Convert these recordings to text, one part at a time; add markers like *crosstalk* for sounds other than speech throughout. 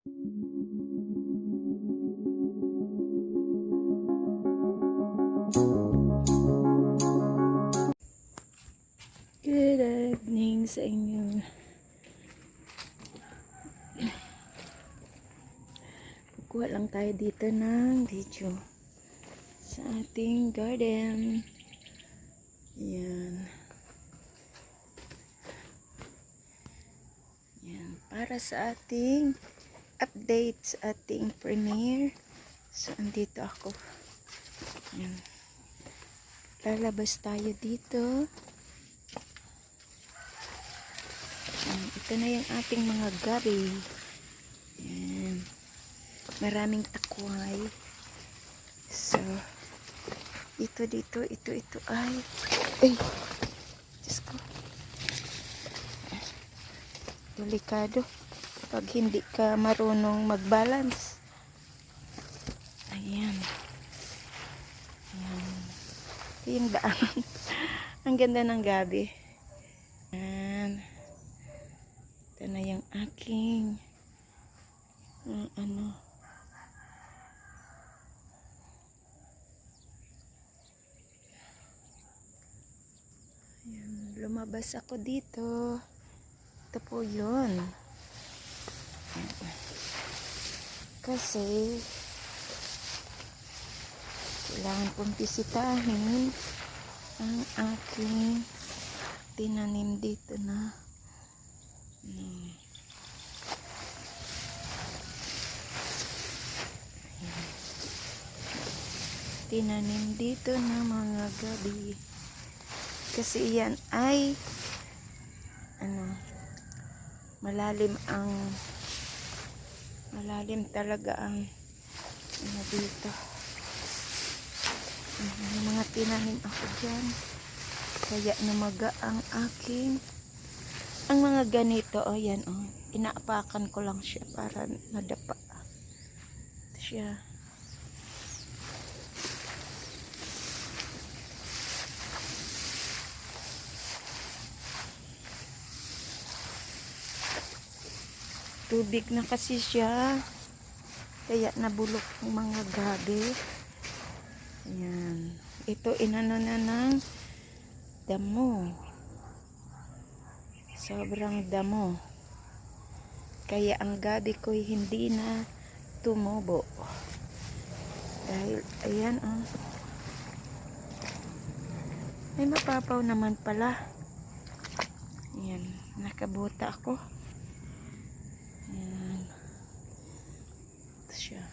Good evening sa inyo. Kukuha lang tayo dito ng video sa ating garden. Yan. Yan. Para sa ating update sa ating premiere. So, andito ako. Yan. Lalabas tayo dito. Yan, ito na yung ating mga gabi. Yan. Maraming takway. So, ito dito, ito, ito ay, ay, Diyos ko. Delikado. Pag hindi ka marunong mag-balance. Ayan. Ayan. Ito yung daan. Ang ganda ng gabi. Ayan. Ito na yung aking uh, ano Ayan, lumabas ako dito. Ito po yun. Kasi kailangan kong bisitahin ang aking tinanim dito na. Tinanim dito na mga gabi. Kasi yan ay ano malalim ang malalim talaga ang ano dito. May mga tinanim ako dyan. Kaya namaga ang aking ang mga ganito, oh yan, oh. Inaapakan ko lang siya para nadapa. Siya. Tubig na kasi siya. Kaya nabulok ang mga gabi. Ayan. Ito inano na ng damo sobrang damo kaya ang gabi ko'y hindi na tumubo dahil ayan oh may mapapaw naman pala ayan nakabuta ako ayan ito siya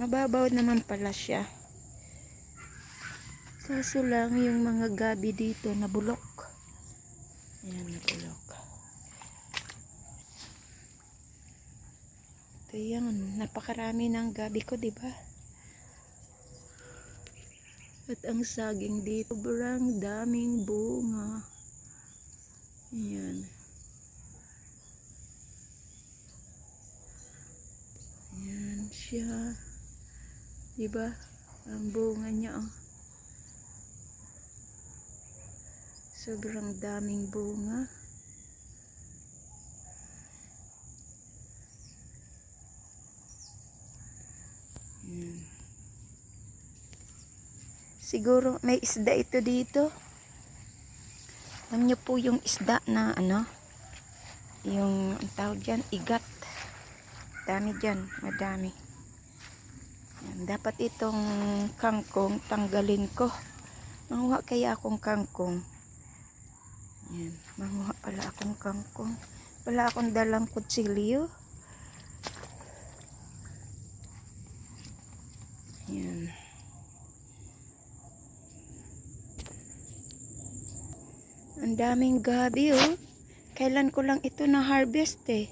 mababaw naman pala siya Kaso lang yung mga gabi dito nabulok. Ayan, nabulok. Ito yan. Napakarami ng gabi ko, di ba? At ang saging dito, sobrang daming bunga. Ayan. Ayan siya. Di ba? Ang bunga niya, oh. Sobrang daming bunga. Yan. Siguro may isda ito dito. Alam niyo po yung isda na ano? Yung ang tawag dyan, igat. Dami dyan, madami. Yan, dapat itong kangkong tanggalin ko. Manguha kaya akong kangkong. Yan, manguha pala akong kangkong. Wala akong dalang kutsilyo. Yan. Ang daming gabi oh. Kailan ko lang ito na harvest eh.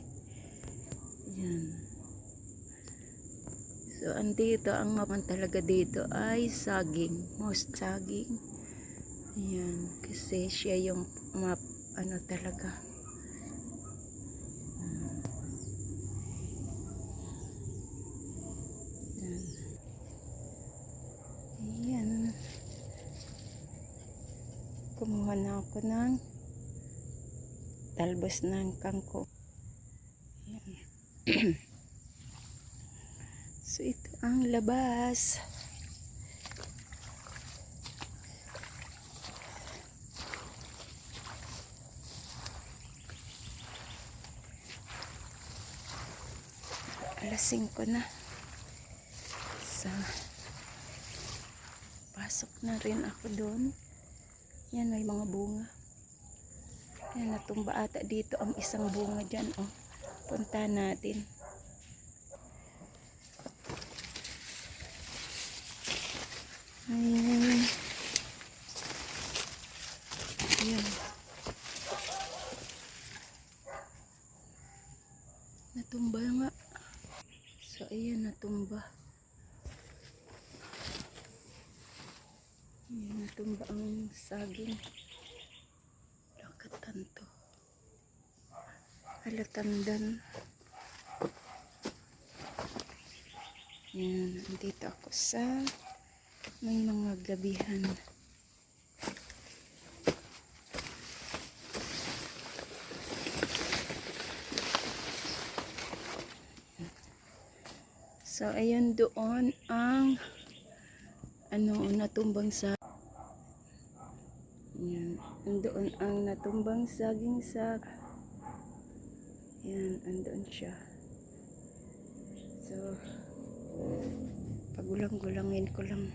Yan. So, andito, ang mapan talaga dito ay saging. Most saging. Ayan. Kasi siya yung map, ano talaga. Ayan. Ayan. Kumuha na ako ng talbos ng kangkong. Ayan. *clears throat* so ito ang labas. Alas 5 na. So, pasok na rin ako doon. Yan, may mga bunga. Yan, natumba ata dito ang isang bunga dyan. Oh. Punta natin. Ayan. Ayan. Natumba nga. So, ayan, natumba. Ayan, natumba ang saging. Lakatan to. Halatandan. Ayan, nandito ako sa may mga gabihan. So, ayan doon ang ano, natumbang sa Ayan, andoon ang natumbang saging sa Ayan, andoon siya. So, pagulang-gulangin ko lang.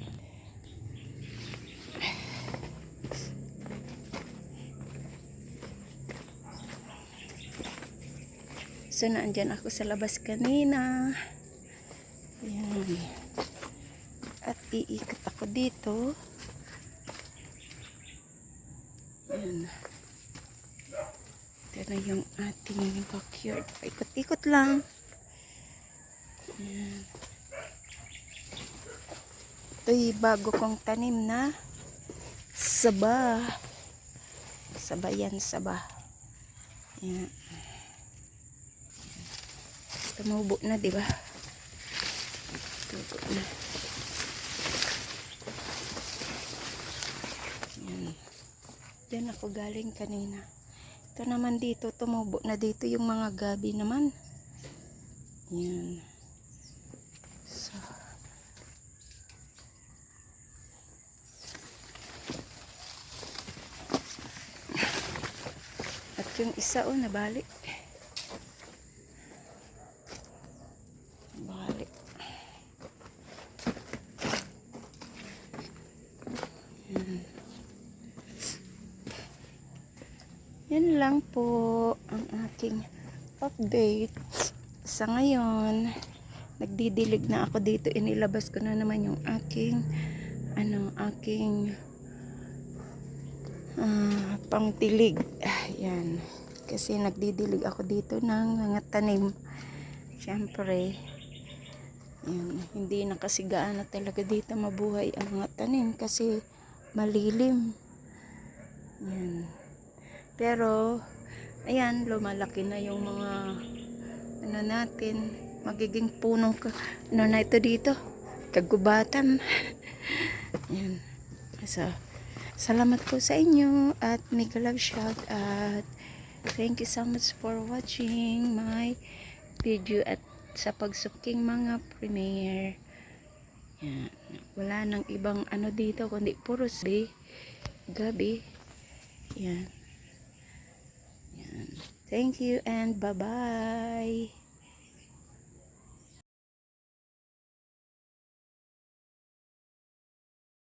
So, naandyan ako sa labas kanina. Ayan. At iikot ako dito. Ayan. Ito na yung ating backyard. Paikot-ikot lang. Ayan. Bago kong tanim na saba. Saba yan, saba. Ayan. Tumubo na, di ba? Tubo na. Yan. Diyan ako galing kanina. Ito naman dito, tumubo na dito yung mga gabi naman. Yan. So. At yung isa, oh, nabalik. Balik. Yan. Yan lang po ang aking update sa ngayon. Nagdidilig na ako dito. Inilabas ko na naman yung aking ano, aking ah, pangtilig. Ah, Yan. Kasi nagdidilig ako dito ng mga tanim. Siyempre, yan, hindi nakasigaan na talaga dito mabuhay ang mga tanim kasi malilim. Yan. Pero, ayan, lumalaki na yung mga ano natin, magiging punong ka, ano na ito dito, kagubatan. *laughs* yan. So, salamat po sa inyo at mega love shout at thank you so much for watching my video at sa pagsuking mga premiere. Yan. Wala nang ibang ano dito kundi puro gabi. Gabi. Yan. Thank you and bye-bye.